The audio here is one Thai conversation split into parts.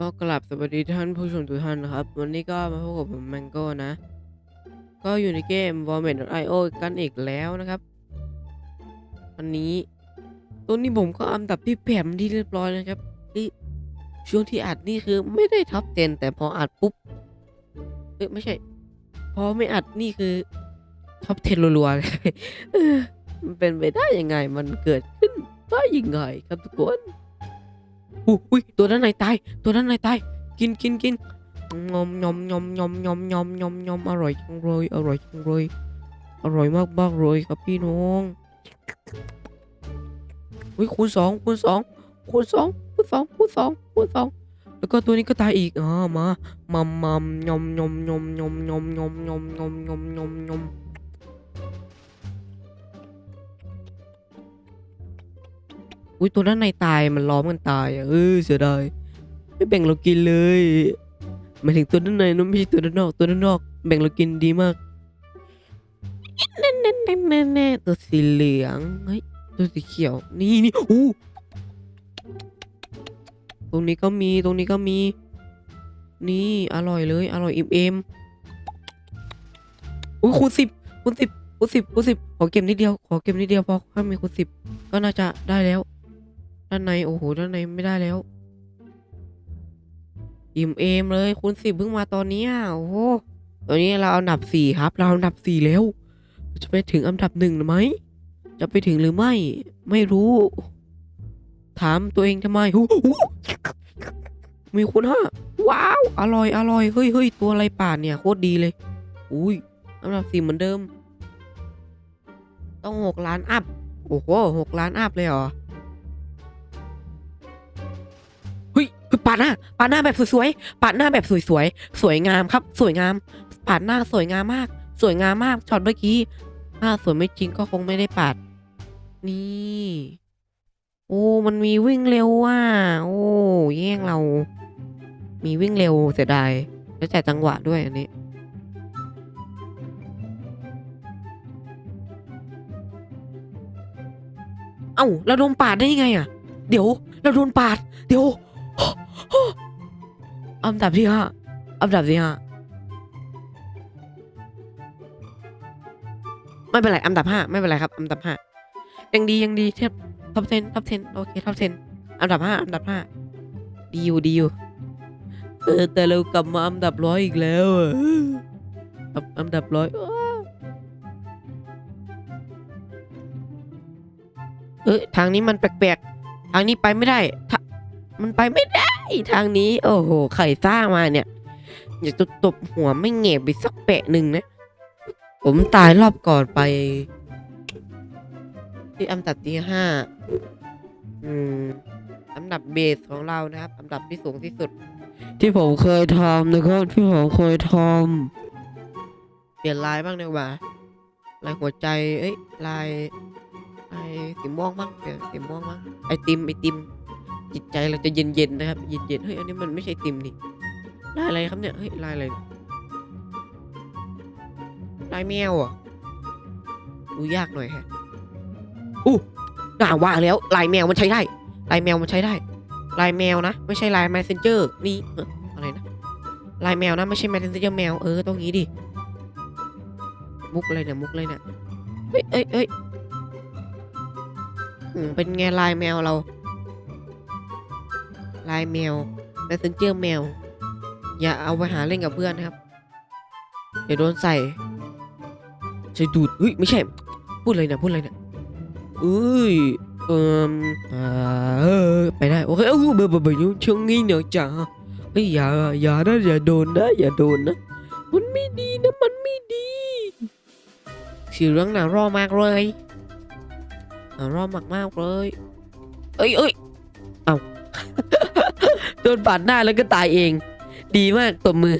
ก็กลับสวัสดีท่านผู้ชมทุกท่านนะครับ วันนี้ก็มาพบกับผมแมงโก้นะ ก็อยู่ในเกม v o r m a t i o กันอีกแล้วนะครับวันนี้ตัวนี้ผมก็อันดับที่แผมที่เรียบร้อยนะครับที่ช่วงที่อัดนี่คือไม่ได้ท็อปเ10แต่พออัดปุ๊บเอ้ยไม่ใช่ พอไม่อัดนี่คือท็อป10รัวๆเลยมันเป็นไปได้ยังไงมันเกิดขึ้นได้ยังไงครับทุกคน อุ๊ยอุ๊ยตัวด้านในตาย ตัวด้านในตาย กินกินกินงอมยอมยอมยอมยอมยอมยอมยอมอร่อยจังเลยอร่อยจังเลยอร่อยมากมากเลยครับพี่น้องอุ้ยคูณสองคูณสองคูณสองคูณสองคูณสองคูณสองแล้วก็ตัวนี้ก็ตายอีกอ่ามามัมมัมยอมยอมยอมยอมยอมยอมยอมยอมยอมยอม อุ้ยตัวด้านในตายมันล้อมกันตายอะเออเสียดายไม่แบ่งเรากินเลยหมายถึงตัวด้านในนะไม่ใช่ตัวด้านนอกตัวด้านนอก แบ่งเรากินดีมากแน่แน่แน่แน่แน่ตัวสีเหลืองเฮ้ยตัวสีเขียว นี่นี่อู้ตรงนี้ก็มีตรงนี้ก็มี นี่อร่อยเลยอร่อยอิ่มเอมอุ้ยคูณสิบคูณสิบคูณสิบคูณสิบขอเก็บนิดเดียวขอเก็บนิดเดียวพอถ้ามีคูณสิบก็น่าจะได้แล้ว ด้านในโอ้โหด้านในไม่ได้แล้ว อิ่มเอมเลยคูณสิบเพิ่งมาตอนนี้ยโอ้โหตอนนี้เราอันดับสี่ครับ เราอันดับสี่แล้ว จะไปถึงอันดับหนึ่งไหมจะไปถึงหรือไม่ ไม่รู้ ถามตัวเองทำไมมีคูณห้าว้าว อร่อยอร่อยเฮ้ยเฮ้ยตัวอะไรป่าเนี่ยโคตรดีเลย อุ้ยอันดับสี่เหมือนเดิม ต้องหกล้านอัพ โอ้โหหกล้านอัพเลยเหรอ ปาดหน้าปาดหน้าแบบสวยๆปาดหน้าแบบสวยๆสวยงามครับ สวยงามปาดหน้าสวยงามมาก สวยงามมากช็อตเมื่อกี้ถ้าสวยไม่จริงก็คงไม่ได้ปาด นี่ โอ้มันมีวิ่งเร็วอะโอ้แย่งเรา มีวิ่งเร็วเสียดายแล้วแต่จังหวะด้วยอันนี้เอ้าเราโดนปาดได้ยังไงอะ เดี๋ยว เราโดนปาด เดี๋ยว อันดับที่ห้าอันดับที่ห้าไม่เป็นไรอันดับห้าไม่เป็นไรครับอันดับห้ายังดียังดีเทียบท็อปเทนท็อปเทนโอเคท็อปเทนอันดับห้าอันดับห้าดีอยู่ดีอยู่เออแต่เรากลับมาอันดับร้อยอีกแล้วอะอันอันดับร้อยเออทางนี้มันแปลกๆทางนี้ไปไม่ได้ทา มันไปไม่ได้ทางนี้ โอ้โหไข่สร้างมาเนี่ยอยากจะตบหัวไม่เหงียบไปสักแปะหนึ่งนะ ผมตายรอบก่อนไป ที่อันดับที่ห้าอืมอันดับเบสของเรานะครับ อันดับที่สูงที่สุด ที่ผมเคยทำนะครับที่ผมเคยทำเปลี่ยนลายบ้างดีกว่าลายหัวใจ เอ้ยลายลายสีม่วงบ้างเปลี่ยนสีม่วงบ้างไอติมไอติม จิตใจเราจะเย็นๆนะครับ เย็นๆ เฮ้ย อันนี้มันไม่ใช่ติมนี่ลายอะไรครับเนี่ย เฮ้ยลายอะไร ลายแมวอะดูยากหน่อยฮะ อู้น่าว่าแล้ว ลายแมวมันใช้ได้ ลายแมวมันใช้ได้ ลายแมวนะ ไม่ใช่ลาย messenger นี่อะไรนะ ลายแมวนะ ไม่ใช่ messenger แมว เออ ต้องงี้ดิ มุกอะไรเนี่ย มุกอะไรเนี่ย เฮ้ยเอ้ยเอ้ยเป็นไงลายแมวเรา ลายแมว messenger แมว อย่าเอาไปหาเล่นกับเพื่อนนะครับ เดี๋ยวโดนใส่ใส่ดูดเฮ้ยไม่ใช่ พูดอะไรเนี่ยพูดอะไรเนี่ยเอ้ยเอ่มอ่าเออไปได้โอเคเออเบอร์เบอร์เบอร์ยุ่งช่วงนี้เดี๋ยจ้าเฮ้ยอย่าอย่านะอย่าโดนนะอย่าโดนนะมันไม่ดีนะมันไม่ดีสีเหลืองหนารอมากเลยหนารอมากมากเลย เอ้ยเอ้ยเอา โดนปาดหน้าแล้วก็ตายเอง ดีมากตบมือ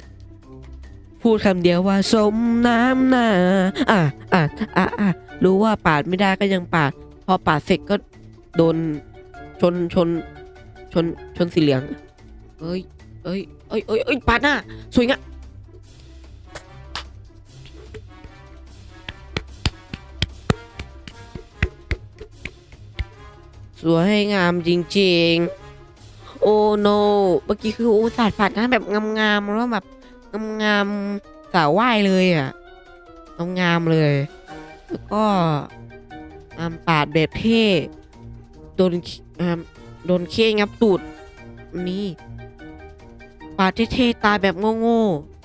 พูดคำเดียวว่าสมน้ำหน้าอะอะอะอะรู้ว่าปาดไม่ได้ก็ยังปาด พอปาดเสร็จก็โดนชนชนชนชนสีเหลือง เอ้ยเอ้ยเอ้ยเอ้ยเอ้ยปาดหน้าสวยงามสวยงามจริง โอ้โนเมื่อกี้คืออุตส่าห์ปาดหน้าแบบงามๆแล้วแบบงามๆสาวว่ายเลยอะงามๆเลย แล้วก็อ่าปาดแบบเท่โดนอ่าโดนเคงับตูดนี่ปาดเท่ๆตายแบบโง่ๆ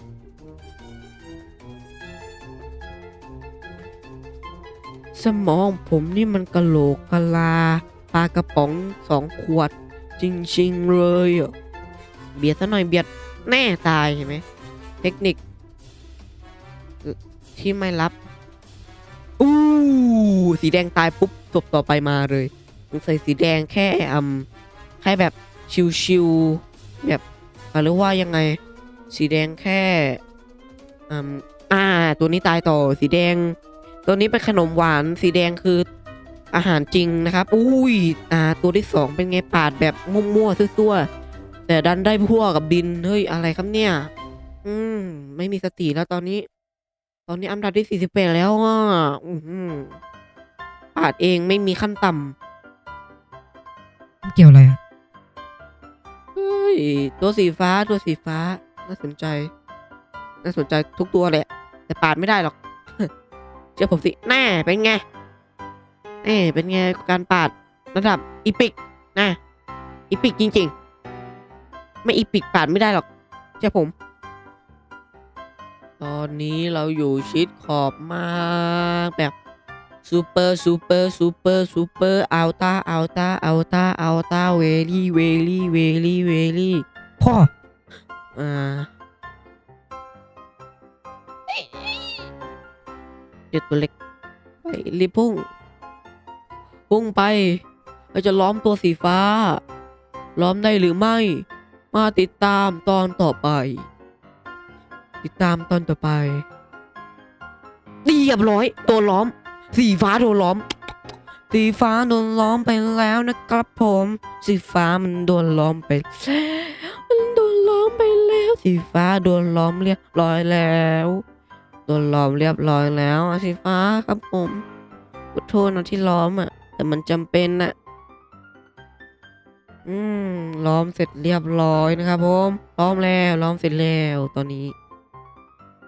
สมองผมนี่มันกะโหลกกะลาปลากระป๋องสองขวด จริงๆเลยอะเบียดซะหน่อยเบียดแน่ตายเห็นไหมเทคนิค ที่ไม่รับอู้สีแดงตายปุ๊บจบต่อไปมาเลยสงสัยสีแดงแค่อืมแค่แบบชิวๆแบบหรือว่ายังไง สีแดงแค่อืมอ่า ตัวนี้ตายต่อสีแดง ตัวนี้เป็นขนมหวานสีแดงคือ อาหารจริงนะครับอุ้ยอ่าตัวที่สองเป็นไงปาดแบบมั่วๆซั่วๆแต่ดันได้พวกกับดินเฮ้ยอะไรครับเนี่ย อืม ไม่มีสติแล้วตอนนี้ ตอนนี้อันดับที่สี่สิบแปดแล้วอะอือหือปาดเองไม่มีขั้นต่เกี่ยวอะไรอะำเฮ้ยตัวสีฟ้าตัวสีฟ้า น่าสนใจ น่าสนใจทุกตัวแหละ แต่ปาดไม่ได้หรอกเชื่อผมสิแน่เป็นไง แน่เป็นไงการปาดระดับอีพิกนะอีพิกจริง ๆ ไม่อีพิกปาดไม่ได้หรอกเชื่อผม ตอนนี้เราอยู่ชิดขอบมากแบบซูเปอร์ซูเปอร์ซูเปอร์ซูเปอร์อัลต้าอัลต้าอัลต้าอัลต้าเวลี่เวลี่เวลี่เวลี่พ่ออ่าเด็ดตัวเล็กไปรีบพุ่ง พุ่งไป เราจะล้อมตัวสีฟ้า ล้อมได้หรือไม่ มาติดตามตอนต่อไป ติดตามตอนต่อไปเรียบร้อยตัวล้อม สีฟ้าโดนล้อม สีฟ้าโดนล้อมไปแล้วนะครับผม สีฟ้ามันโดนล้อมไปมันโดนล้อมไปแล้ว สีฟ้าโดนล้อมเรียบร้อยแล้วโดนล้อมเรียบร้อยแล้วสีฟ้าครับผมขอโทษนะที่ล้อมอะ แต่มันจำเป็นนะอืมล้อมเสร็จเรียบร้อยนะครับผมล้อมแล้วล้อมเสร็จแล้วตอนนี้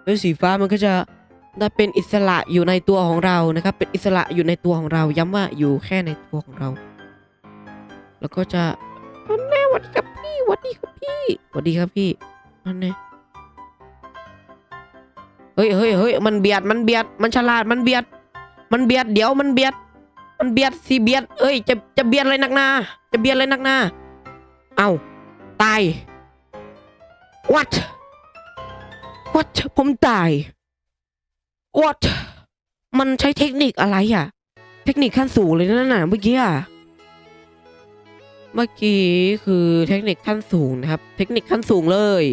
แล้วสีฟ้ามันก็จะได้เป็นอิสระอยู่ในตัวของเรานะครับ เป็นอิสระอยู่ในตัวของเรา ย้ำว่าอยู่แค่ในตัวของเรา แล้วก็จะนั่นแน่วัดดีครับพี่วัดดีครับพี่วัดดีครับพี่นั่นแน่เฮ้ยเฮ้ยเฮ้ยมันเบียดมันเบียดมันฉลาดมันเบียด มันเบียดเดี๋ยวมันเบียด มันเบียดสิเบียด เอ้ย จะจะเบียดอะไรนักหนา จะเบียดอะไรนักหนา เอาตาย what what ผมตาย what มันใช้เทคนิคอะไรอะ เทคนิคขั้นสูงเลยนั่นน่ะเมื่อกี้อะเมื่อกี้คือเทคนิคขั้นสูงนะครับ เทคนิคขั้นสูงเลย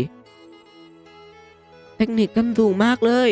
เทคนิคขั้นสูงมากเลย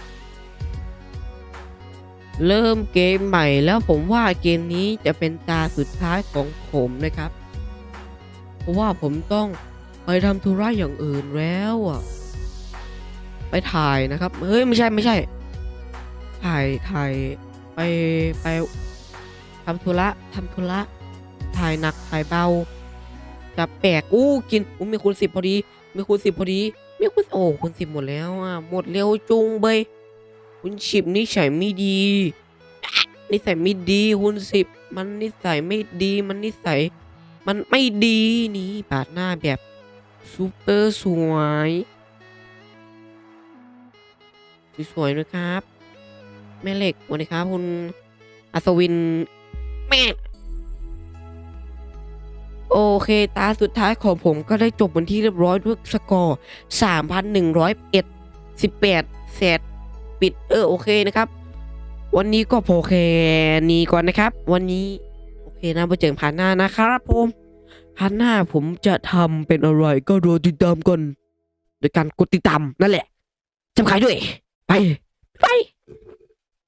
เริ่มเกมใหม่แล้วผมว่าเกมนี้จะเป็นตาสุดท้ายของผมนะครับ เพราะว่าผมต้องไปทำธุระอย่างอื่นแล้วอะไปถ่ายนะครับ เฮ้ย ไม่ใช่ไม่ใช่ ถ่ายถ่ายไปไปทำธุระทำธุระถ่ายหนักถ่ายเบาจะแปลกอู้กินอู้มีคูณสิบพอดี มีคูณสิบพอดี มีคูณโอ้คูณสิบหมดแล้วอะหมดเร็วจุงเบย คุณชิบนิสัยไม่ดี นิสัยไม่ดีคุณสิบมันนิสัยไม่ดีมันนิสัย มันไม่ดีนี่ปาดหน้าแบบซูเปอร์สวยสวยๆนะครับ แม่เหล็กวัสดีครับคุณอัศวินแม่โอเค ตาสุดท้ายของผมก็ได้จบเป็นที่เรียบร้อยด้วยสกอร์ 3,101 18เซต ปิดเออโอเคนะครับ วันนี้ก็พอแค่นี้ก่อนนะครับ วันนี้โอเคนะไปเจอกันผ่านหน้านะครับผมผ่านหน้าผมจะทำเป็นอะไรก็รอติดตามกันโดยการกดติดตามนั่นแหละจำขายด้วย ไป ไป